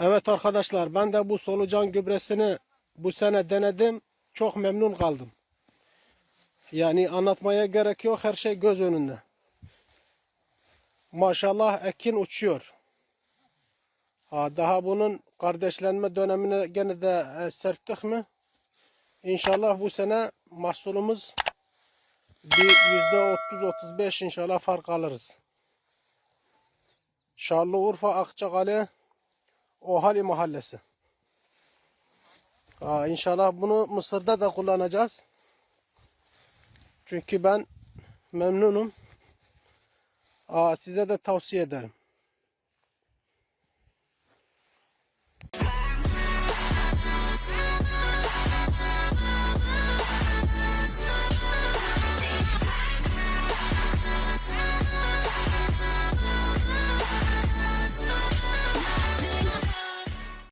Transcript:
Evet arkadaşlar ben de bu solucan gübresini bu sene denedim. Çok memnun kaldım. Yani anlatmaya gerek yok her şey göz önünde. Maşallah ekin uçuyor. Ha, daha bunun kardeşlenme dönemine gene de e, serptik mi? İnşallah bu sene mahsulümüz bir yüzde otuz otuz beş inşallah fark alırız. Şanlıurfa Akçakale Ohali Mahallesi. Aa, inşallah bunu Mısır'da da kullanacağız. Çünkü ben memnunum. Aa, size de tavsiye ederim.